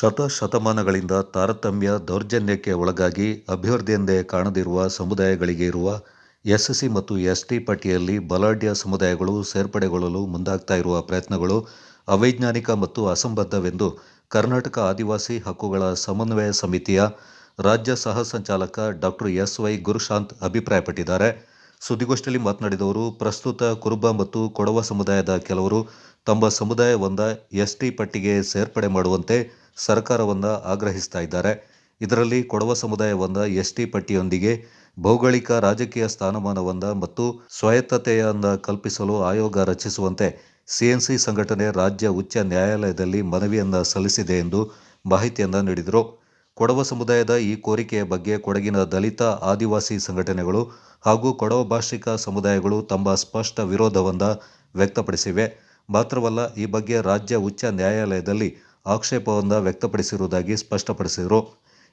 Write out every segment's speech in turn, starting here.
ಶತಶತಮಾನಗಳಿಂದ ತಾರತಮ್ಯ ದೌರ್ಜನ್ಯಕ್ಕೆ ಒಳಗಾಗಿ ಅಭಿವೃದ್ಧಿಯೆಂದೇ ಕಾಣದಿರುವ ಸಮುದಾಯಗಳಿಗೆ ಇರುವ ಎಸ್ಎಸ್ಸಿ ಮತ್ತು ಎಸ್ಟಿ ಪಟ್ಟಿಯಲ್ಲಿ ಬಲಾಢ್ಯ ಸಮುದಾಯಗಳು ಸೇರ್ಪಡೆಗೊಳ್ಳಲು ಮುಂದಾಗ್ತಾ ಇರುವ ಪ್ರಯತ್ನಗಳು ಅವೈಜ್ಞಾನಿಕ ಮತ್ತು ಅಸಂಬದ್ಧವೆಂದು ಕರ್ನಾಟಕ ಆದಿವಾಸಿ ಹಕ್ಕುಗಳ ಸಮನ್ವಯ ಸಮಿತಿಯ ರಾಜ್ಯ ಸಹ ಸಂಚಾಲಕ ಡಾಕ್ಟರ್ ಎಸ್ ವೈ ಗುರುಶಾಂತ್ ಅಭಿಪ್ರಾಯಪಟ್ಟಿದ್ದಾರೆ. ಸುದ್ದಿಗೋಷ್ಠಿಯಲ್ಲಿ ಮಾತನಾಡಿದವರು, ಪ್ರಸ್ತುತ ಕುರುಬ ಮತ್ತು ಕೊಡವ ಸಮುದಾಯದ ಕೆಲವರು ತಮ್ಮ ಸಮುದಾಯವೊಂದ ಎಸ್ಟಿ ಪಟ್ಟಿಗೆ ಸೇರ್ಪಡೆ ಮಾಡುವಂತೆ ಸರ್ಕಾರವನ್ನ ಆಗ್ರಹಿಸ್ತಾ ಇದ್ದಾರೆ. ಇದರಲ್ಲಿ ಕೊಡವ ಸಮುದಾಯವೊಂದ ಎಸ್ಟಿ ಪಟ್ಟಿಯೊಂದಿಗೆ ಭೌಗೋಳಿಕ ರಾಜಕೀಯ ಸ್ಥಾನಮಾನವೊಂದ ಮತ್ತು ಸ್ವಾಯತ್ತತೆಯನ್ನ ಕಲ್ಪಿಸಲು ಆಯೋಗ ರಚಿಸುವಂತೆ ಸಿಎನ್ಸಿ ಸಂಘಟನೆ ರಾಜ್ಯ ಉಚ್ಚ ನ್ಯಾಯಾಲಯದಲ್ಲಿ ಮನವಿಯನ್ನ ಸಲ್ಲಿಸಿದೆ ಎಂದು ಮಾಹಿತಿಯನ್ನ ನೀಡಿದರು. ಕೊಡವ ಸಮುದಾಯದ ಈ ಕೋರಿಕೆಯ ಬಗ್ಗೆ ಕೊಡಗಿನ ದಲಿತ ಆದಿವಾಸಿ ಸಂಘಟನೆಗಳು ಹಾಗೂ ಕೊಡವ ಭಾಷಿಕ ಸಮುದಾಯಗಳು ತಮ್ಮ ಸ್ಪಷ್ಟ ವಿರೋಧವನ್ನು ವ್ಯಕ್ತಪಡಿಸಿವೆ. ಮಾತ್ರವಲ್ಲ, ಈ ಬಗ್ಗೆ ರಾಜ್ಯ ಉಚ್ಚ ನ್ಯಾಯಾಲಯದಲ್ಲಿ ಆಕ್ಷೇಪವನ್ನು ವ್ಯಕ್ತಪಡಿಸಿರುವುದಾಗಿ ಸ್ಪಷ್ಟಪಡಿಸಿದರು.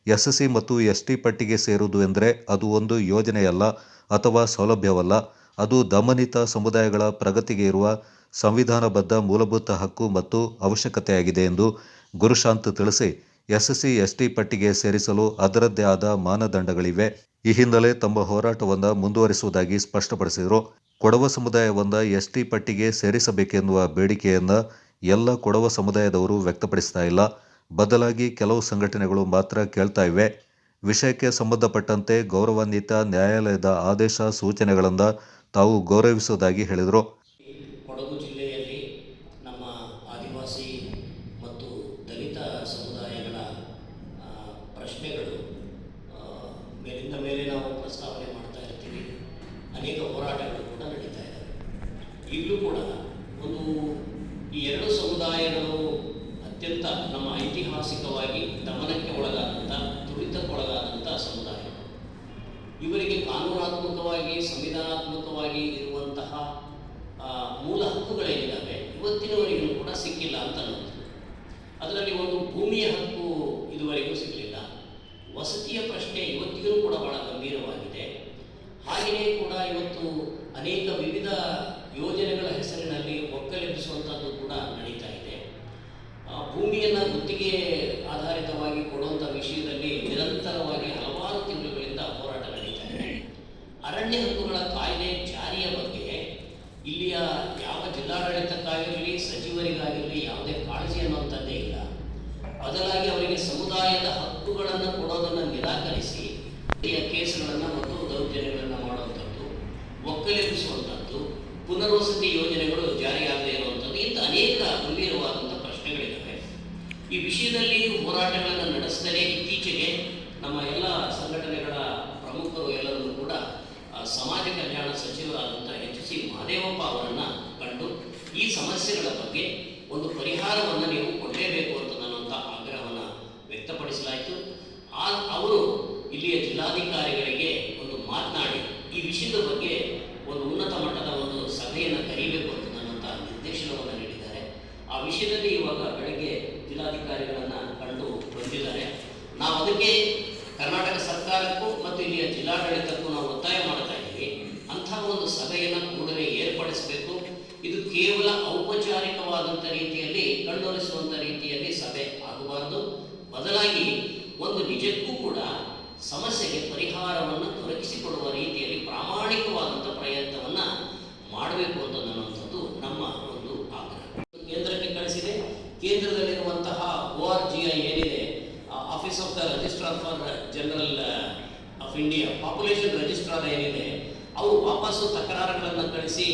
ಎಸ್ಎಸ್ಸಿ ಮತ್ತು ಎಸ್ ಟಿ ಪಟ್ಟಿಗೆ ಸೇರುವುದು ಎಂದರೆ ಅದು ಒಂದು ಯೋಜನೆಯಲ್ಲ ಅಥವಾ ಸೌಲಭ್ಯವಲ್ಲ. ಅದು ದಮನಿತ ಸಮುದಾಯಗಳ ಪ್ರಗತಿಗೆ ಇರುವ ಸಂವಿಧಾನಬದ್ಧ ಮೂಲಭೂತ ಹಕ್ಕು ಮತ್ತು ಅವಶ್ಯಕತೆಯಾಗಿದೆ ಎಂದು ಗುರುಶಾಂತ್ ತಿಳಿಸಿ, ಎಸ್ಎಸ್ಸಿ, ಎಸ್ಟಿ ಪಟ್ಟಿಗೆ ಸೇರಿಸಲು ಅದರದ್ದೇ ಆದ ಮಾನದಂಡಗಳಿವೆ. ಈ ಹಿನ್ನೆಲೆ ತಮ್ಮ ಹೋರಾಟವನ್ನು ಮುಂದುವರಿಸುವುದಾಗಿ ಸ್ಪಷ್ಟಪಡಿಸಿದರು. ಕೊಡವ ಸಮುದಾಯವೊಂದ ಎಸ್ಟಿ ಪಟ್ಟಿಗೆ ಸೇರಿಸಬೇಕೆನ್ನುವ ಬೇಡಿಕೆಯನ್ನ ಎಲ್ಲ ಕೊಡವ ಸಮುದಾಯದವರು ವ್ಯಕ್ತಪಡಿಸ್ತಾ ಇಲ್ಲ. ಬದಲಾಗಿ ಕೆಲವು ಸಂಘಟನೆಗಳು ಮಾತ್ರ ಕೇಳ್ತಾ ಇವೆ. ವಿಷಯಕ್ಕೆ ಸಂಬಂಧಪಟ್ಟಂತೆ ಗೌರವಾನ್ವಿತ ನ್ಯಾಯಾಲಯದ ಆದೇಶ ಸೂಚನೆಗಳನ್ನು ತಾವು ಗೌರವಿಸುವುದಾಗಿ ಹೇಳಿದರು ಕೊಡಗು ಜಿಲ್ಲೆಯಲ್ಲಿ ನಮ್ಮ ಆದಿವಾಸಿ ಮತ್ತು ದಲಿತ ಸಮುದಾಯಗಳ ಆ, ಪ್ರಶ್ನೆಗಳು ಆ, ಮೇಲಿಂದ ಮೇಲೆ ನಾವು ಪ್ರಸ್ತಾವನೆ ಮಾಡ್ತಾ ಇರ್ತೀವಿ ಅನೇಕ ಹೋರಾಟಗಳು ಕೂಡ ನಡೀತಾ ಇದ್ದಾವೆ ಈಗಲೂ ಕೂಡ ಒಂದು ಈ ಎರಡು ಸಮುದಾಯಗಳು ಅತ್ಯಂತ ನಮ್ಮ ಐತಿಹಾಸಿಕವಾಗಿ ದಮನಕ್ಕೆ ಒಳಗಾದಂಥ ತುಳಿತಕ್ಕೊಳಗಾದಂಥ ಸಮುದಾಯ ಇವರಿಗೆ ಕಾನೂನಾತ್ಮಕವಾಗಿ ಸಂವಿಧಾನಾತ್ಮಕವಾಗಿ ಇರುವಂತಹ ಮೂಲ ಹಕ್ಕುಗಳೇನಿದ್ದಾವೆ ಇವತ್ತಿನವರೆಗೂ ಕೂಡ ಸಿಕ್ಕಿಲ್ಲ ಅಂತ ಅನ್ನೋದು ಅದರಲ್ಲಿ ಒಂದು ಭೂಮಿಯ ಹಕ್ಕು ಇದುವರೆಗೂ ಸಿಗಲಿಲ್ಲ. ವಸತಿಯ ಪ್ರಶ್ನೆ ಇವತ್ತಿಗೂ ಕೂಡ ಬಹಳ ಗಂಭೀರವಾಗಿದೆ. ಹಾಗೆಯೇ ಕೂಡ ಇವತ್ತು ಅನೇಕ ವಿವಿಧ ಯೋಜನೆಗಳ ಹೆಸರಿನಲ್ಲಿ ಒಕ್ಕಲೆಬ್ಬಿಸುವಂಥದ್ದು ಕೂಡ ನಡೀತಾ ಇದೆ. ಭೂಮಿಯನ್ನು ಗುತ್ತಿಗೆ ಆಧಾರಿತವಾಗಿ ಕೊಡುವಂಥ ವಿಷಯದಲ್ಲಿ ನಿರಂತರವಾಗಿ ಹಲವಾರು ಇದೆ ಅರಣ್ಯ ಹಕ್ಕುಗಳ ಕಾಯ್ದೆ ಜಾರಿಯ ಬಗ್ಗೆ ಇಲ್ಲಿಯ ಯಾವ ಜಿಲ್ಲಾಡಳಿತಕ್ಕಾಗಿರಲಿ, ಸಚಿವರಿಗಾಗಿರಲಿ ಯಾವುದೇ ಕಾಳಜಿ ಅನ್ನುವಂಥದ್ದೇ ಇಲ್ಲ. ಬದಲಾಗಿ ಅವರಿಗೆ ಸಮುದಾಯದ ಹಕ್ಕುಗಳನ್ನು ಕೊಡೋದನ್ನು ನಿರಾಕರಿಸಿ ಕೇಸುಗಳನ್ನು ಮತ್ತು ದೌರ್ಜನ್ಯಗಳನ್ನು ಮಾಡುವಂಥದ್ದು, ಒಕ್ಕಲೆಬ್ಬಿಸುವಂಥದ್ದು, ಪುನರ್ವಸತಿ ಯೋಜನೆಗಳು ಜಾರಿಯಾಗದೇ ಇರುವಂಥದ್ದು, ಇಂಥ ಅನೇಕ ಗಂಭೀರವಾದಂಥ ಪ್ರಶ್ನೆಗಳಿದ್ದಾವೆ. ಈ ವಿಷಯದಲ್ಲಿ ಹೋರಾಟಗಳನ್ನು ನಡೆಸಿದರೆ ಇತ್ತೀಚೆಗೆ ನಮ್ಮ ಎಲ್ಲ ಸಂಘಟನೆಗಳ ಪ್ರಮುಖರು ಎಲ್ಲರೂ ಸಮಾಜ ಕಲ್ಯಾಣ ಸಚಿವರಾದಂಥ ಎಚ್ ಸಿ ಮಹದೇವಪ್ಪ ಅವರನ್ನು ಕಂಡು ಈ ಸಮಸ್ಯೆಗಳ ಬಗ್ಗೆ ಒಂದು ಪರಿಹಾರವನ್ನು ನೀವು ಕೊಡಲೇಬೇಕು ಅಂತ ನನ್ನಂಥ ಆಗ್ರಹವನ್ನು ವ್ಯಕ್ತಪಡಿಸಲಾಯಿತು. ಆ, ಅವರು ಇಲ್ಲಿಯ ಜಿಲ್ಲಾಧಿಕಾರಿಗಳಿಗೆ ಒಂದು ಮಾತನಾಡಿ, ಈ ವಿಷಯದ ಬಗ್ಗೆ ಒಂದು ಉನ್ನತ ಮಟ್ಟದ ಒಂದು ಸಭೆಯನ್ನು ಕರೀಬೇಕು ಅಂತ ನನ್ನಂಥ ನಿರ್ದೇಶನವನ್ನು ನೀಡಿದ್ದಾರೆ. ಆ ವಿಷಯದಲ್ಲಿ ಇವಾಗ ಬೆಳಗ್ಗೆ ಜಿಲ್ಲಾಧಿಕಾರಿಗಳನ್ನು ಕಂಡು ಬಂದಿದ್ದಾರೆ. ನಾವು ಅದಕ್ಕೆ ಕರ್ನಾಟಕ ಸರ್ಕಾರಕ್ಕೂ ಮತ್ತು ಇಲ್ಲಿಯ ಜಿಲ್ಲಾಡಳಿತಕ್ಕೂ ನಾವು ಒತ್ತಾಯ ಮಾಡ್ತಾ ಇದ್ದೀವಿ ಅಂತಹ ಸಭೆಯನ್ನು ಕೂಡಲೇ ಏರ್ಪಡಿಸಬೇಕು. ಇದು ಕೇವಲ ಔಪಚಾರಿಕವಾದಂಥ ರೀತಿಯಲ್ಲಿ ಕಣ್ಣೊರೆಸುವಂಥ ರೀತಿಯಲ್ಲಿ ಸಭೆ ಆಗಬಾರದು. ಬದಲಾಗಿ ಒಂದು ನಿಜಕ್ಕೂ ಕೂಡ ಸಮಸ್ಯೆಗೆ ಪರಿಹಾರವನ್ನು ದೊರಕಿಸಿಕೊಡುವ ರೀತಿಯಲ್ಲಿ ಪ್ರಾಮಾಣಿಕವಾದಂಥ ವಾಪಸ್ಸು ತಕರಾರುಗಳನ್ನು ಕಳಿಸಿ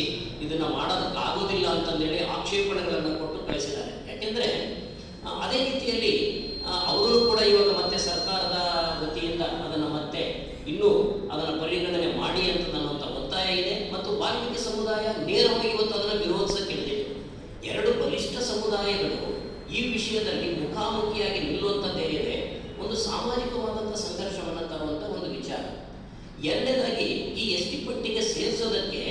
ಇದನ್ನು ಮಾಡೋದಕ್ಕಾಗೋದಿಲ್ಲ ಅಂತಂದೇಳಿ ಆಕ್ಷೇಪಣೆಗಳನ್ನು ಕೊಟ್ಟು ಕಳಿಸಿದ್ದಾರೆ. ಯಾಕೆಂದರೆ ಅದೇ ರೀತಿಯಲ್ಲಿ ಅವರು ಕೂಡ ಇವಾಗ ಮತ್ತೆ ಸರ್ಕಾರದ ವತಿಯಿಂದ ಅದನ್ನು ಮತ್ತೆ ಇನ್ನೂ ಅದನ್ನು ಪರಿಗಣನೆ ಮಾಡಿ ಅಂತ ನನ್ನಂಥ ಒತ್ತಾಯ ಇದೆ. ಮತ್ತು ವಾಲ್ಮೀಕಿ ಸಮುದಾಯ ನೇರವಾಗಿ ಇವತ್ತು ಅದನ್ನು ವಿರೋಧಿಸಕ್ಕೆ ಹಿಡಿದಿದೆ ಎರಡು ಬಲಿಷ್ಠ ಸಮುದಾಯಗಳು ಈ ವಿಷಯದಲ್ಲಿ ಮುಖಾಮುಖಿಯಾಗಿ ನಿಲ್ಲುವಂಥದ್ದೇನಿದೆ ಒಂದು ಸಾಮಾಜಿಕವಾದಂಥ ಸಂಘರ್ಷವನ್ನು ಸೇರಿಸೋದಕ್ಕೆ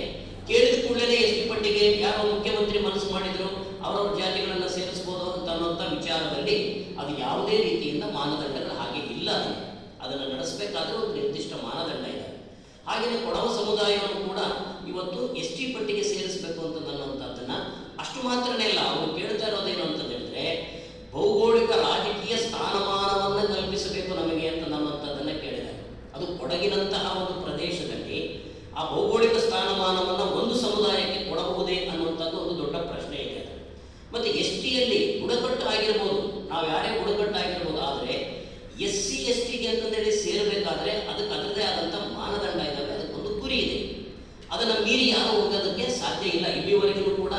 ಕೇಳಿದ ಕೂಡಲೇ ಎಸ್ ಪಿ ಪಟ್ಟಿಗೆ ಯಾವ ಮುಖ್ಯಮಂತ್ರಿ ಮನಸ್ಸು ಮಾಡಿದ್ರು, ಅವರವ್ರ ಜಾತಿಗಳನ್ನ ಸೇರಿಸಬಹುದು ಅಂತ ಅನ್ನುವಂಥ ವಿಚಾರದಲ್ಲಿ ಅದು ಯಾವುದೇ ರೀತಿಯಿಂದ ಮಾನದಂಡಗಳು ಹಾಗೆ ಇಲ್ಲ ಅದನ್ನು ನಡೆಸಬೇಕಾದ್ರೆ ಒಂದು ನಿರ್ದಿಷ್ಟ ಮಾನದಂಡ ಇದೆ. ಹಾಗೆಯೇ ಕೊಡವ ಸಮುದಾಯವನ್ನು ಕೂಡ ಇವತ್ತು ಎಸ್ ಟಿ ಪಟ್ಟಿಗೆ ಸೇರಿಸಬೇಕು ಅಂತ ಅಂತದನ್ನುವಂಥದ್ದನ್ನ ಅಷ್ಟು ಮಾತ್ರನೇ ಇಲ್ಲ ಅವರು ಕೇಳ್ತಾ ಇರೋದೇನು ಅಂತ ಹೇಳಿದ್ರೆ, ಭೌಗೋಳಿಕ ರಾಜಕೀಯ ಸ್ಥಾನಮಾನವನ್ನು ಕಲ್ಪಿಸಬೇಕು ನಮಗೆ ಅಂತ ನಮ್ಮಂಥದ್ದನ್ನ ಕೇಳಿದ್ದಾರೆ. ಅದು ಕೊಡಗಿನಂತಹ ಭೌಗೋಳಿಕ ಸ್ಥಾನಮಾನವನ್ನು ಒಂದು ಸಮುದಾಯಕ್ಕೆ ಕೊಡಬಹುದೇ ಅನ್ನುವಂಥದ್ದು ಒಂದು ದೊಡ್ಡ ಪ್ರಶ್ನೆ ಇದೆ. ಮತ್ತೆ ಎಸ್ ಟಿಯಲ್ಲಿ ಬುಡಕಟ್ಟು ಆಗಿರ್ಬೋದು, ನಾವು ಯಾರೇ ಬುಡಕಟ್ಟು ಆಗಿರ್ಬೋದು, ಆದರೆ ಎಸ್ ಸಿ, ಎಸ್ ಟಿಗೆ ಅಂತಂದೇಳಿ ಸೇರಬೇಕಾದ್ರೆ ಅದಕ್ಕೆ ಅದರದೇ ಆದಂಥ ಮಾನದಂಡ ಇದ್ದಾವೆ ಅದಕ್ಕೊಂದು ಗುರಿ ಇದೆ. ಅದನ್ನು ಮೀರಿ ಯಾರು ಹೋಗೋದಕ್ಕೆ ಸಾಧ್ಯ ಇಲ್ಲ. ಇಲ್ಲಿವರೆಗೂ ಕೂಡ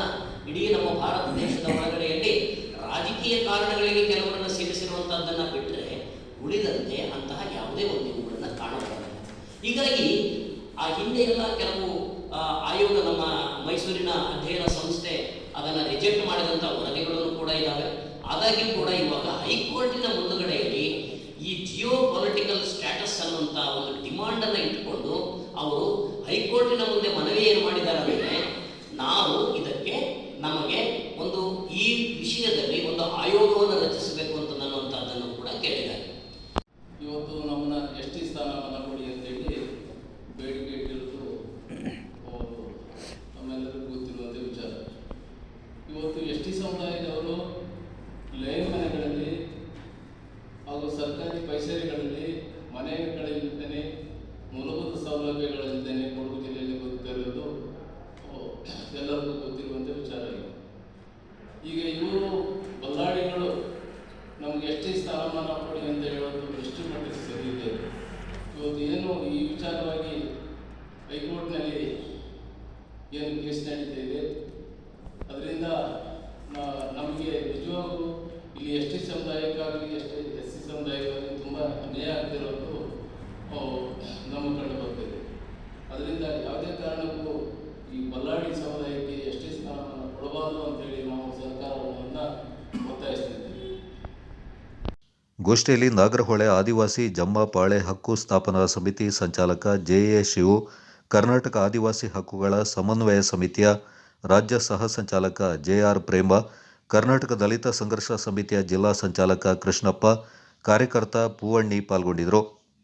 ಇಡೀ ನಮ್ಮ ಭಾರತ ದೇಶದ ಒಳಗಡೆಯಲ್ಲಿ ರಾಜಕೀಯ ಕಾರಣಗಳಿಗೆ ಕೆಲವರನ್ನು ಸೇರಿಸಿರುವಂಥದ್ದನ್ನು ಬಿಟ್ಟರೆ ಉಳಿದಂತೆ ಅಂತಹ ಯಾವುದೇ ಒಂದು ಇವುಗಳನ್ನು ಕಾಣಬಹುದು ಹೀಗಾಗಿ ಆ ಹಿಂದೆ ಎಲ್ಲ ಕೆಲವು ಆಯೋಗ ನಮ್ಮ ಮೈಸೂರಿನ ಅಧ್ಯಯನ ಸಂಸ್ಥೆ ಅದನ್ನು ರಿಜೆಕ್ಟ್ ಮಾಡಿದಂಥ ವರದಿಗಳನ್ನು ಕೂಡ ಇದ್ದಾವೆ ಆದಾಗ್ಯೂ ಕೂಡ ಇವಾಗ ಹೈಕೋರ್ಟಿನ ಮುಂದುಗಡೆಯಲ್ಲಿ ಈ ಜಿಯೋ ಪೊಲಿಟಿಕಲ್ ಸ್ಟ್ಯಾಟಸ್ ಅನ್ನುವಂಥ ಒಂದು ಡಿಮಾಂಡನ್ನು ಇಟ್ಟುಕೊಂಡು ಅವರು ಹೈಕೋರ್ಟಿನ ಮುಂದೆ ಮನವಿ ಏನು ಮಾಡಿದ್ದಾರೆ ಅಂದರೆ, ನಾವು ಇದಕ್ಕೆ ನಮಗೆ ಒಂದು ಈ ವಿಷಯದಲ್ಲಿ ಒಂದು ಆಯೋಗವನ್ನು ರಚಿಸಬೇಕು ಅಂತ ಅನ್ನುವಂಥದ್ದನ್ನು ಕೂಡ ಕೇಳಿದ್ದಾರೆ ಇವತ್ತು ನಮ್ಮನ್ನ ಎಸ್ ಟಿ ಸ್ಥಾನಮಾನ ಕೊಡಿ ಅಂತೇಳಿ ಬೇಡಿಕೆ ಇಟ್ಟಿರೋದು ಆ, ನಮ್ಮೆಲ್ಲರಿಗೂ ಗೊತ್ತಿರುವಂಥ ವಿಚಾರ ಇವತ್ತು ಎಸ್ ಟಿ ಸಮುದಾಯದವರು ಲೈನ್ ಮನೆಗಳಲ್ಲಿ ಹಾಗೂ ಸರ್ಕಾರಿ ಪೈಸರಿಗಳಲ್ಲಿ ಮನೆಗಳಿಲ್ಲದೇ ಮೂಲಭೂತ ಸೌಲಭ್ಯಗಳಿಂದನೆ ಕೊಡಗು ಜಿಲ್ಲೆಯಲ್ಲಿ ಆ, ಎಲ್ಲರಿಗೂ ಗೊತ್ತಿರುವಂಥ ವಿಚಾರ ಇದೆ. ಈಗ ಇವರು ಬಲ್ಲಾಡಿಗಳು ನಮ್ಗೆ ಎಷ್ಟೇ ಸ್ಥಾನಮಾನ ಕೊಡಿ ಅಂತ ಹೇಳೋದು ಎಷ್ಟು ಮಟ್ಟಿಗೆ ಸರಿ ಇವತ್ತು ಏನು ಈ ವಿಚಾರವಾಗಿ ಹೈಕೋರ್ಟ್ನಲ್ಲಿ ಏನು ಕೇಸ್ ನಡೀತಾ ಇದೆ. ಅದರಿಂದ ನಮಗೆ ನಿಜವಾಗೂ ಇಲ್ಲಿ ಎಸ್ ಟಿ ಸಮುದಾಯಕ್ಕಾಗಲಿ ಎಷ್ಟೇ ಎಸ್ ಸಿ ಸಮುದಾಯಕ್ಕಾಗಲಿ ತುಂಬ ಅನ್ಯಾಯ ಆಗ್ತಿರೋದು ನಮ್ಮ ಕಂಡು ಬರ್ತಿದೆ ಅದರಿಂದ ಯಾವುದೇ ಕಾರಣಕ್ಕೂ ಈ ಬಲ್ಲಾಡಿ ಸಮುದಾಯಕ್ಕೆ ಎಸ್ ಟಿ ಸ್ಥಾನವನ್ನು ಕೊಡಬಾರದು ಅಂತೇಳಿ ನಾವು ಸರ್ಕಾರವನ್ನು ಒತ್ತಾಯಿಸ್ತಿದ್ದೀವಿ. ಗೋಷ್ಠಿಯಲ್ಲಿ ನಾಗರಹೊಳೆ ಆದಿವಾಸಿ ಜಮ್ಮಾಪಾಳೆ ಹಕ್ಕು ಸ್ಥಾಪನಾ ಸಮಿತಿ ಸಂಚಾಲಕ ಜೆಎ ಶಿವು, ಕರ್ನಾಟಕ ಆದಿವಾಸಿ ಹಕ್ಕುಗಳ ಸಮನ್ವಯ ಸಮಿತಿಯ ರಾಜ್ಯ ಸಹ ಸಂಚಾಲಕ ಜೆಆರ್ ಪ್ರೇಮ, ಕರ್ನಾಟಕ ದಲಿತ ಸಂಘರ್ಷ ಸಮಿತಿಯ ಜಿಲ್ಲಾ ಸಂಚಾಲಕ ಕೃಷ್ಣಪ್ಪ, ಕಾರ್ಯಕರ್ತ ಪೂವಣ್ಣಿ ಪಾಲ್ಗೊಂಡಿದ್ದರು.